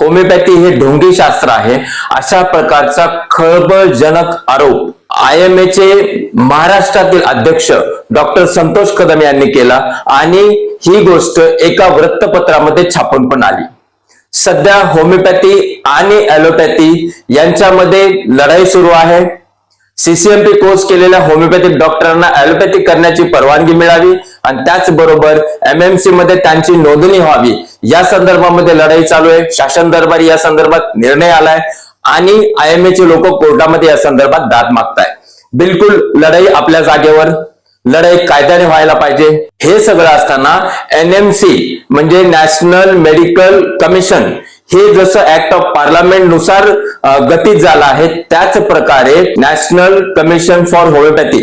Homeopathy हे ढोंगी शास्त्र आहे. अशा प्रकारचा खळबळजनक आरोप आय एम चे महाराष्ट्रातील अध्यक्ष डॉक्टर संतोष कदम यांनी केला आणि ही गोष्ट एका वृत्तपत्रामध्ये छापून पण आली. सध्या होमिओपॅथी आणि ॲलोपॅथी यांच्यामध्ये लढाई सुरू आहे. सीसीएमपी कोर्स केलेल्या होमिओपॅथिक डॉक्टरांना ॲलोपॅथिक करण्याची परवानगी मिळावी आणि त्याचबरोबर एमएमसी मध्ये त्यांची नोंदणी व्हावी. या संदर्भामध्ये लढाई चालू आहे. शासन दरबारी या संदर्भात निर्णय आलाय आणि आय एम लोक कोर्टामध्ये या संदर्भात दाद मागताय. बिलकुल लढाई आपल्या जागेवर लढाई कायद्याने व्हायला पाहिजे. हे सगळं असताना एनएमसी म्हणजे नॅशनल मेडिकल कमिशन हे जसं ऍक्ट ऑफ पार्लमेंटनुसार गतीत झालं आहे त्याच प्रकारे नॅशनल कमिशन फॉर होमिओपॅथी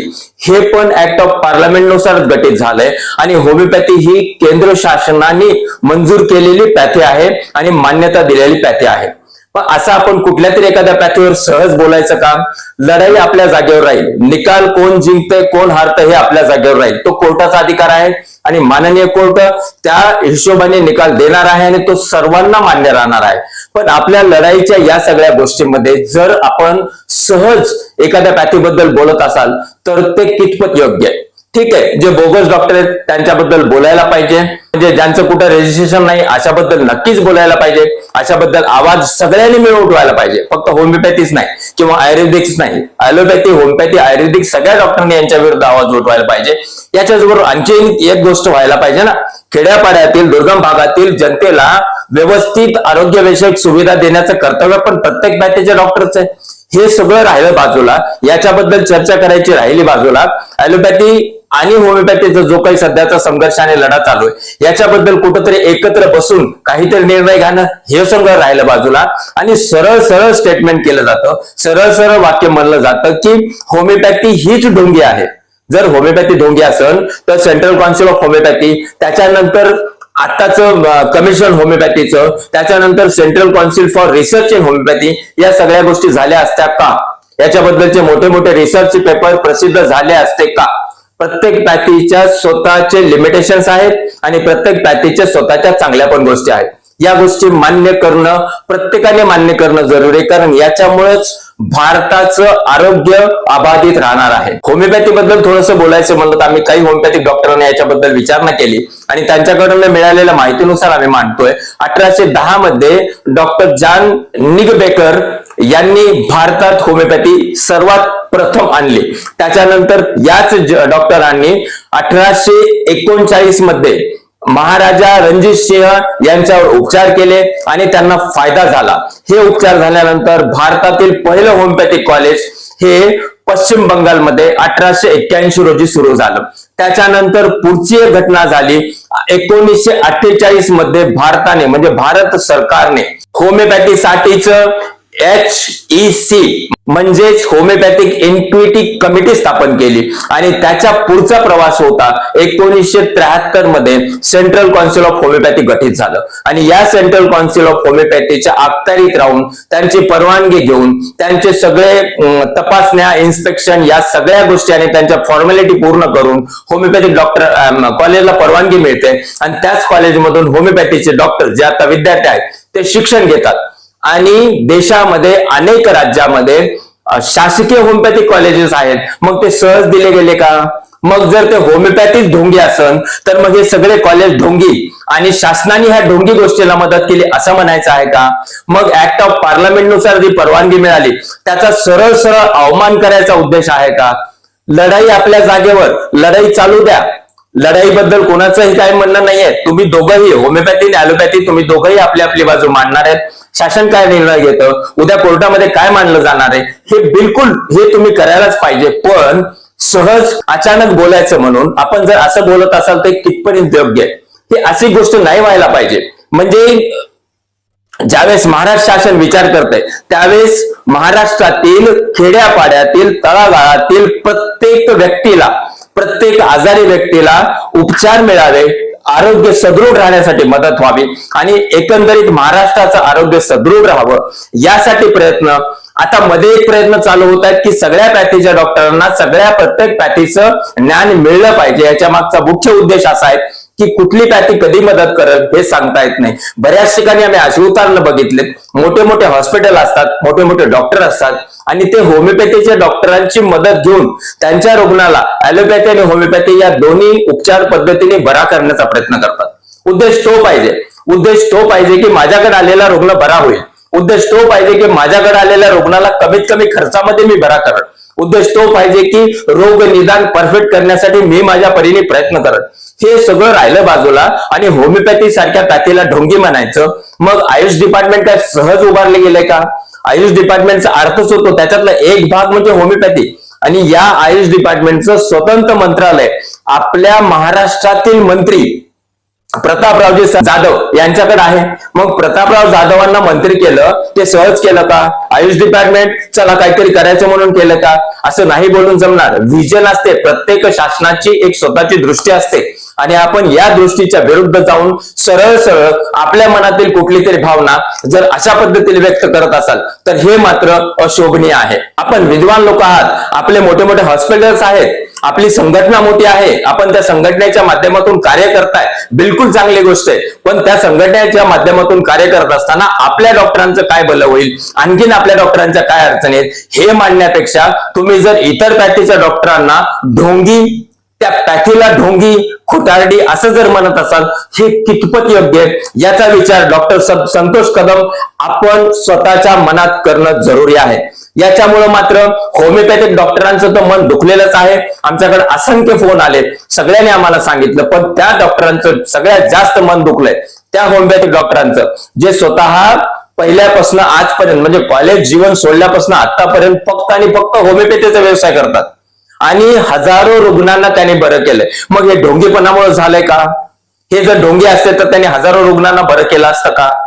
हे पण ऍक्ट ऑफ पार्लमेंटनुसार गटीत झालंय. आणि होमिओपॅथी ही केंद्र शासनाने मंजूर केलेली पॅथी आहे आणि मान्यता दिलेली पॅथी आहे. पण असं आपण कुठल्या तरी एखाद्या पॅथीवर सहज बोलायचं काम लढाई आपल्या जागेवर राहील. निकाल कोण जिंकतंय कोण हारतंय हे आपल्या जागेवर राहील. तो कोर्टाचा अधिकार आहे आणि माननीय कोर्ट त्या हिशोबाने निकाल देणार आहे आणि तो सर्वांना मान्य राहणार आहे. पण आपल्या लढाईच्या या सगळ्या गोष्टींमध्ये जर आपण सहज एखाद्या पॅथीबद्दल बोलत असाल तर ते कितपत योग्य आहे? ठीक आहे जे बोगस डॉक्टर आहेत त्यांच्याबद्दल बोलायला पाहिजे. म्हणजे ज्यांचं कुठं रजिस्ट्रेशन नाही अशाबद्दल नक्कीच बोलायला पाहिजे. अशाबद्दल आवाज सगळ्यांनी मिळून उठवायला पाहिजे. फक्त होमिओपॅथीच नाही किंवा आयुर्वेदिक्स नाही. ॲलोपॅथी होमिओपॅथी आयुर्वेदिक सगळ्या डॉक्टरांनी यांच्या विरुद्ध आवाज उठवायला पाहिजे. याच्याचबरोबर आणखी एक गोष्ट व्हायला पाहिजे ना. खेड्यापाड्यातील दुर्गम भागातील जनतेला व्यवस्थित आरोग्यविषयक सुविधा देण्याचं कर्तव्य पण प्रत्येक बॅटेच्या डॉक्टरचं आहे. हे सगळं राहिलं बाजूला. याच्याबद्दल चर्चा करायची राहिली बाजूला. ॲलोपॅथी आणि होमिओपॅथीचा जो काही सध्याचा संघर्षाने लढा चालू आहे याच्याबद्दल कुठंतरी एकत्र बसून काहीतरी निर्णय घाणं हे सगळं राहिलं बाजूला. आणि सरळ सरळ स्टेटमेंट केलं जातं सरळ सरळ वाक्य म्हणलं जातं की होमिओपॅथी हीच ढोंगी आहे. जर होमिओपॅथी ढोंगी असेल तर सेंट्रल काउन्सिल ऑफ होमिओपॅथी त्याच्यानंतर आत्ताचं कमिशन होमिओपॅथीचं त्याच्यानंतर central council for research in homoeopathy या सगळ्या गोष्टी झाल्या असत्या का? याच्याबद्दलचे मोठे मोठे रिसर्च पेपर प्रसिद्ध झाले असते का? प्रत्येक पॅथीच्या स्वतःचे लिमिटेशन्स आहेत आणि प्रत्येक पॅथीच्या स्वतःच्या चांगल्या पण गोष्टी आहेत. या गोष्टी मान्य करणं प्रत्येकाने मान्य करणं जरुरी आहे. कारण याच्यामुळेच भारताचं आरोग्य अबाधित राहणार आहे. होमिओपॅथी बद्दल थोडंसं बोलायचं म्हणलं तर आम्ही काही होमिओपॅथिक डॉक्टरांनी याच्याबद्दल विचारणा केली. आणि त्यांच्याकडून मिळालेल्या माहितीनुसार आम्ही मांडतोय अठराशे दहा मध्ये डॉक्टर जॉन निगबेकर यांनी भारतात होमिओपॅथी सर्वात प्रथम आणली. त्याच्यानंतर याच डॉक्टरांनी अठराशे एकोणचाळीसमध्ये महाराजा रणजित सिंह यांच्यावर उपचार केले आणि त्यांना फायदा झाला. हे उपचार झाल्यानंतर भारतातील पहिलं होमिओपॅथिक कॉलेज हे पश्चिम बंगालमध्ये अठराशे एक्क्याऐंशी रोजी सुरू झालं. त्याच्यानंतर पुढची एक घटना झाली. एकोणीसशे अठ्ठेचाळीसमध्ये भारताने म्हणजे भारत सरकारने होमिओपॅथीसाठीच एच ई सी म्हणजेच होमिओपॅथिक इन्क्विटी कमिटी स्थापन केली. आणि त्याच्या पुढचा प्रवास होता एकोणीसशे त्र्याहत्तरमध्ये सेंट्रल कॉन्सिल ऑफ होमिओपॅथी गठीत झालं. आणि या सेंट्रल कॉन्सिल ऑफ होमिओपॅथीच्या अखत्यारीत राहून त्यांची परवानगी घेऊन त्यांचे सगळे तपासण्या इन्स्पेक्शन या सगळ्या गोष्टी आणि त्यांच्या फॉर्मॅलिटी पूर्ण करून होमिओपॅथिक डॉक्टर कॉलेजला परवानगी मिळते. आणि त्याच कॉलेजमधून होमिओपॅथीचे डॉक्टर जे आता विद्यार्थी आहेत ते शिक्षण घेतात. आणि देशामध्ये अनेक राज्यामध्ये शासकीय होमिओपॅथिक कॉलेजेस आहेत. मग ते सहज दिले गेले का? मग जर ते होमिओपॅथिक ढोंगी असन तर मग हे सगळे कॉलेज ढोंगी आणि शासनाने ह्या ढोंगी गोष्टीला मदत केली असं म्हणायचं आहे का? मग ऍक्ट ऑफ पार्लमेंटनुसार जी परवानगी मिळाली त्याचा सरळ सरळ अवमान करायचा उद्देश आहे का? लढाई आपल्या जागेवर लढाई चालू द्या. लढाईबद्दल कोणाचंही काय म्हणणं नाहीये. तुम्ही दोघंही होमिओपॅथी आणि ॲलोपॅथी तुम्ही दोघंही आपली आपली बाजू मांडणार आहेत. शासन काय निर्णय घेतं? उद्या कोर्टामध्ये काय मांडलं जाणार आहे? हे बिलकुल हे तुम्ही करायलाच पाहिजे. पण सहज अचानक बोलायचं म्हणून आपण जर असं बोलत असाल तर कितपर्यंत योग्य आहे ही अशी गोष्ट नाही व्हायला पाहिजे. म्हणजे ज्यावेळेस महाराष्ट्र शासन विचार करते त्यावेळेस महाराष्ट्रातील खेड्यापाड्यातील तळागाळातील प्रत्येक व्यक्तीला प्रत्येक आजारी व्यक्तीला उपचार मिळावे आरोग्य सदृढ राहण्यासाठी मदत व्हावी आणि एकंदरीत महाराष्ट्राचं आरोग्य सदृढ राहावं यासाठी प्रयत्न. आता मध्ये एक प्रयत्न चालू होत आहेत की सगळ्या पॅथीच्या डॉक्टरांना सगळ्या प्रत्येक पॅथीचं ज्ञान मिळलं पाहिजे. याच्या मागचा मुख्य उद्देश असा आहे की कुठली पॅथी कधी मदत करेल हे सांगता येत नाही. बऱ्याच ठिकाणी आम्ही अशी उदाहरणं बघितले. मोठे मोठे हॉस्पिटल असतात मोठे मोठे डॉक्टर असतात आणि ते होमिओपॅथीच्या डॉक्टरांची मदत घेऊन त्यांच्या रुग्णाला अॅलोपॅथी आणि होमिओपॅथी या दोन्ही उपचार पद्धतीने बरा करण्याचा प्रयत्न करतात. उद्देश तो पाहिजे. उद्देश तो पाहिजे की माझ्याकडे आलेला रुग्ण बरा होईल. उद्देश तो पाहिजे की माझ्याकडे आलेल्या रुग्णाला कमीत कमी खर्चामध्ये मी बरा करेन उद्देश तो पाहिजे की रोग निदान परफेक्ट करण्यासाठी मी माझ्या परीने प्रयत्न करत. हे सगळं राहिलं बाजूला आणि होमिओपॅथी सारख्या पॅथीला ढोंगी म्हणायचं. मग आयुष डिपार्टमेंट काय सहज उभारले गेले का? आयुष डिपार्टमेंटचा अर्थच होतो. त्याच्यातला एक भाग म्हणजे होमिओपॅथी आणि या आयुष डिपार्टमेंटचं स्वतंत्र मंत्रालय आपल्या महाराष्ट्रातील मंत्री प्रतापरावजी जाधव यांच्याकडे आहे. मग प्रतापराव जाधवांना मंत्री केलं ते सहज केलं का? आयुष डिपार्टमेंट चला काहीतरी करायचं म्हणून केलं का? असं नाही बोलून जमणार. व्हिजन असते. प्रत्येक शासनाची एक स्वतःची दृष्टी असते. आणि आपण या दृष्टीच्या विरुद्ध जाऊन सरळ सरळ आपल्या मनातील कुठली तरी भावना जर अशा पद्धतीने व्यक्त करत असाल तर हे मात्र अशोभनीय आहे. आपण विद्वान लोक आहात. आपले मोठे मोठे हॉस्पिटल्स आहेत. आपली संघटना मोठी आहे. आपण त्या संघटनेच्या माध्यमातून कार्य करताय. बिलकुल चांगली गोष्ट आहे. पण त्या संघटनेच्या माध्यमातून कार्य करत असताना आपल्या डॉक्टरांचं काय भलं होईल? आणखीन आपल्या डॉक्टरांच्या काय अडचणी आहेत? हे मांडण्यापेक्षा तुम्ही जर इतर पॅथीच्या डॉक्टरांना ढोंगी त्या पॅथीला ढोंगी खुटारडी असं जर म्हणत असाल हे कितपत योग्य आहे? याचा विचार डॉक्टर संतोष कदम आपण स्वतःच्या मनात करणं जरुरी आहे. याच्यामुळे मात्र होमिओपॅथिक डॉक्टरांचं तर मन दुखलेलंच आहे. आमच्याकडे असंख्य फोन आलेत. सगळ्यांनी आम्हाला सांगितलं पण त्या डॉक्टरांचं सगळ्यात जास्त मन दुखलंय. त्या होमिओपॅथिक डॉक्टरांचं जे स्वतः पहिल्यापासून आजपर्यंत म्हणजे कॉलेज जीवन सोडल्यापासून आतापर्यंत फक्त आणि फक्त होमिओपॅथीचा व्यवसाय करतात. आणि हजारो रुग्णांना त्याने बरं केलंय. मग हे ढोंगीपणामुळे झालंय का? हे जर ढोंगी असते तर त्याने हजारो रुग्णांना बरं केलं असतं का?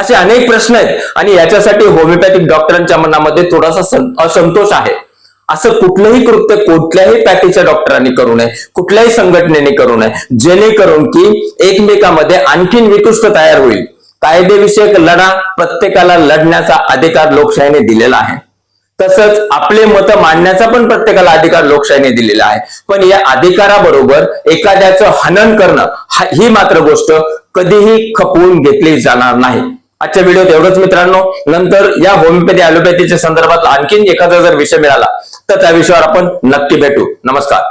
असे अनेक प्रश्न आहेत. आणि याच्यासाठी होमिओपॅथिक डॉक्टरांच्या मनामध्ये थोडासा असंतोष आहे. असं कुठलंही कृत्य कुठल्याही पॅथीच्या डॉक्टरांनी करू नये. कुठल्याही संघटनेने करू नये. जेणेकरून की एकमेकामध्ये आणखीन विकृष्ट तयार होईल. कायदेविषयक लढा प्रत्येकाला लढण्याचा अधिकार लोकशाहीने दिलेला आहे. तसंच आपले मत मांडण्याचा पण प्रत्येकाला अधिकार लोकशाहीने दिलेला आहे. पण या अधिकाराबरोबर एखाद्याचं हनन करणं ही मात्र गोष्ट कधीही खपवून घेतली जाणार नाही. आजच्या व्हिडिओत एवढंच मित्रांनो. नंतर या होमिओपॅथी अॅलोपॅथीच्या संदर्भात आणखीन एखादा जर विषय मिळाला तर त्या विषयावर आपण नक्की भेटू. नमस्कार.